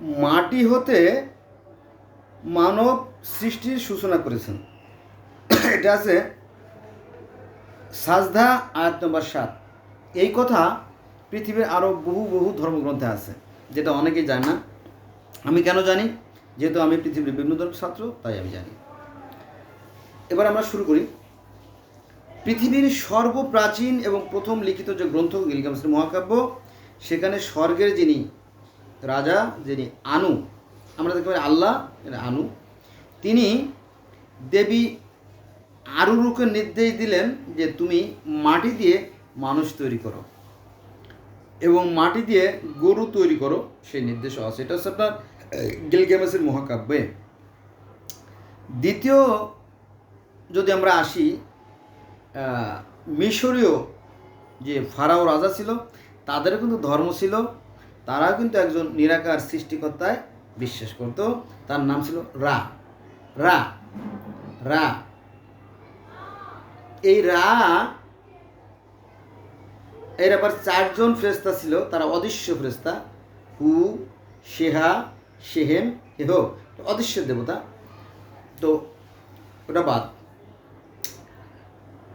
মাটি হতে মানব সৃষ্টির সূচনা করেছেন। এটা আছে সাজদা আয়াত নম্বর সাত। এই কথা পৃথিবীর আরও বহু বহু ধর্মগ্রন্থে আছে, যেটা অনেকেই জানে না। আমি কেন জানি? যেহেতু আমি পৃথিবীর বিভিন্ন ধর্মের ছাত্র, তাই আমি জানি। এবার আমরা শুরু করি। পৃথিবীর সর্বপ্রাচীন এবং প্রথম লিখিত যে গ্রন্থ গিলগামেশের মহাকাব্য, সেখানে স্বর্গের যিনি রাজা, যিনি আনু, আমরা দেখতে পারি আল্লাহ আনু, তিনি দেবী আরুরুকে নির্দেশ দিলেন যে তুমি মাটি দিয়ে মানুষ তৈরি করো এবং মাটি দিয়ে গরু তৈরি করো, সেই নির্দেশও আছে। এটা হচ্ছে আপনার গিলগেমেসের মহাকাব্যে। দ্বিতীয়, যদি আমরা আসি মিশরীয় যে ফারাও রাজা ছিল, তাদেরও কিন্তু ধর্ম ছিল। তারাও কিন্তু একজন নিরাকার সৃষ্টিকর্তায় বিশ্বাস করত তার নাম ছিল রা। রা। রা। এই রা এর আবার চারজন ফেরেস্তা ছিল, তারা অদৃশ্য ফেরেস্তা হু, শেহা, শেহেম, হেহ, অদৃশ্য দেবতা। তো ওটা বাদ।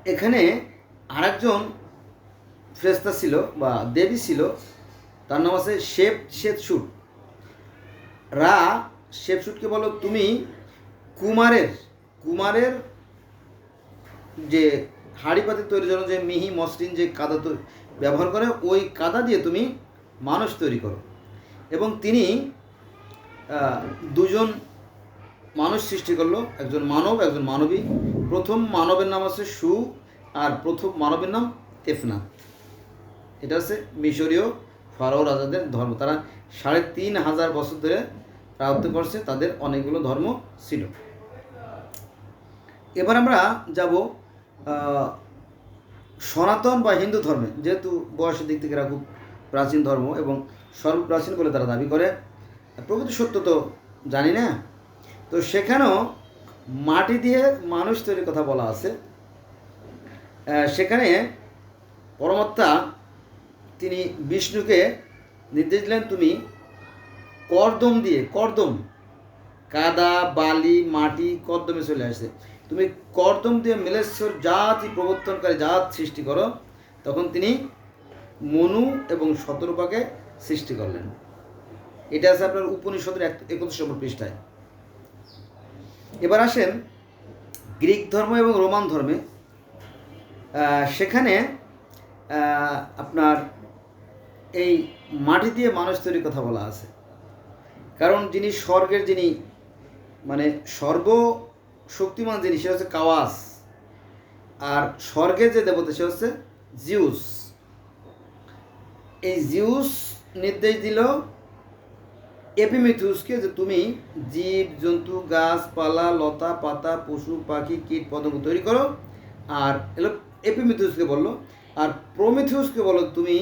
এখানে আরেকজন ফেরেস্তা ছিল বা দেবী ছিল তার নাম আছে শেপ শেতসুট রা শেপসুটকে বলো তুমি কুমারের কুমারের যে হাঁড়ি পাতি তৈরির জন্য যে মিহি মসৃণ যে কাদা তৈ- ব্যবহার করে, ওই কাদা দিয়ে তুমি মানুষ তৈরি করো। এবং তিনি দুজন মানুষ সৃষ্টি করল, একজন মানব, একজন মানবী। প্রথম মানবের নাম আছে সু, আর প্রথম মানবের নাম তেফনা এটা হচ্ছে মিশরীয় ফারাও রাজাদের ধর্ম। তারা সাড়ে তিন হাজার বছর ধরে রাজত্ব করছে, তাদের অনেকগুলো ধর্ম ছিল। এবার আমরা যাব সনাতন বা হিন্দু ধর্মে। যেহেতু বয়সের দিক থেকে এরা খুব প্রাচীন ধর্ম এবং সর্বপ্রাচীন বলে তারা দাবি করে। প্রকৃত সত্য তো জানি না। তো সেখানেও মাটি দিয়ে মানুষ তৈরির কথা বলা আছে। সেখানে পরমাত্মা তিনি বিষ্ণুকে নির্দেশ দিলেন, তুমি কর্দম দিয়ে, কর্দম, কাদা, বালি, মাটি, কর্দমে চলে আসে তুমি কর্দম দিয়ে মিলেশ্বর জাতি প্রবর্তনকারী জাত সৃষ্টি করো। তখন তিনি মনু এবং শতরূপাকে সৃষ্টি করলেন। এটা আছে আপনার উপনিষদের এক একত্রিশ নম্বর পৃষ্ঠায়। এবার আসেন গ্রিক ধর্ম এবং রোমান ধর্মে। সেখানে আপনার এই মাটি দিয়ে মানুষ তৈরির কথা বলা আছে। কারণ যিনি স্বর্গের যিনি মানে সর্ব শক্তিমান যিনি, সে হচ্ছে কাওয়াস। আর স্বর্গের যে দেবতা, সে হচ্ছে জিউস। এই জিউস নির্দেশ দিল এপিমিথুসকে যে তুমি জীব, জন্তু গাছপালা লতা, পাতা, পশু, পাখি, কীট, পতঙ্গ তৈরি করো। আর এলো এপিমিথুসকে বলল, আর প্রমিথুসকে বলো তুমি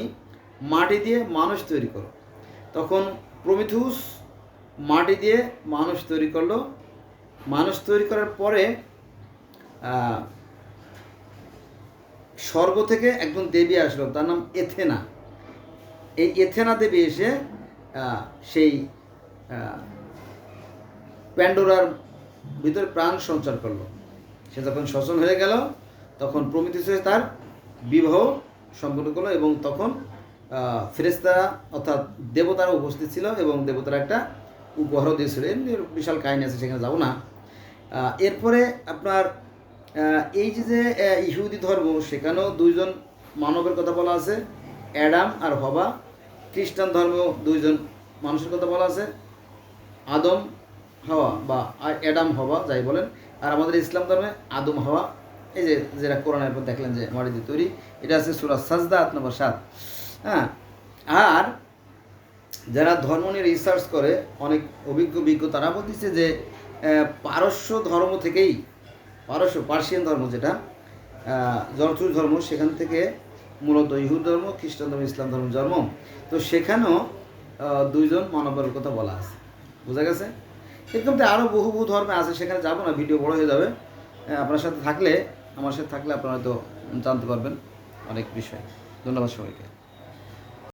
মাটি দিয়ে মানুষ তৈরি করো তখন প্রমিথুস মাটি দিয়ে মানুষ তৈরি করল। মানুষ তৈরি করার পরে স্বর্গ থেকে একজন দেবী আসলো, তার নাম এথেনা। এই এথেনা দেবী এসে সেই প্যান্ডোরার ভিতরে প্রাণ সঞ্চার করল। সে যখন শ্বসন হয়ে গেল, তখন প্রমিতিস তার বিবাহ সম্পন্ন করল এবং তখন আহ, ফেরেশতারা অর্থাৎ দেবতারা উপস্থিত ছিল এবং দেবতারা একটা উপহারও দিয়েছিল। বিশাল কাহিনী আছে সেখানে যাব না। এরপরে আপনার এই যে যে ইহুদি ধর্ম সেখানেও দুইজন মানবের কথা বলা আছে অ্যাডাম আর হবা। খ্রিস্টান ধর্মেও দুইজন মানুষের কথা বলা আছে আদম হাওয়া বা অ্যাডাম হওয়া যাই বলেন। আর আমাদের ইসলাম ধর্মে আদম হাওয়া এই যে যেটা কোরআনের পর দেখলেন যে মাটি দিয়ে তৈরি এটা আছে সুরা সাজদা আট নম্বর সাত। হ্যাঁ? আর যারা ধর্ম নিয়ে রিসার্চ করে, অনেক অভিজ্ঞ, বিজ্ঞ, তারা বলতেছে যে পারস্য ধর্ম থেকেই, পারস্য, পার্সিয়ান ধর্ম যেটা জরথুর ধর্ম, সেখান থেকে মূলত ইহুদ ধর্ম, খ্রিস্টান ধর্ম, ইসলাম ধর্ম জন্ম। তো সেখানেও দুইজন মানবের কথা বলা আছে। বোঝা গেছে? এরকম তো আরও বহু বহু ধর্মে আছে, সেখানে যাব না ভিডিও বড় হয়ে যাবে। আপনার সাথে থাকলে, আমার সাথে থাকলে আপনারা তো জানতে পারবেন অনেক বিষয়। ধন্যবাদ সবাইকে।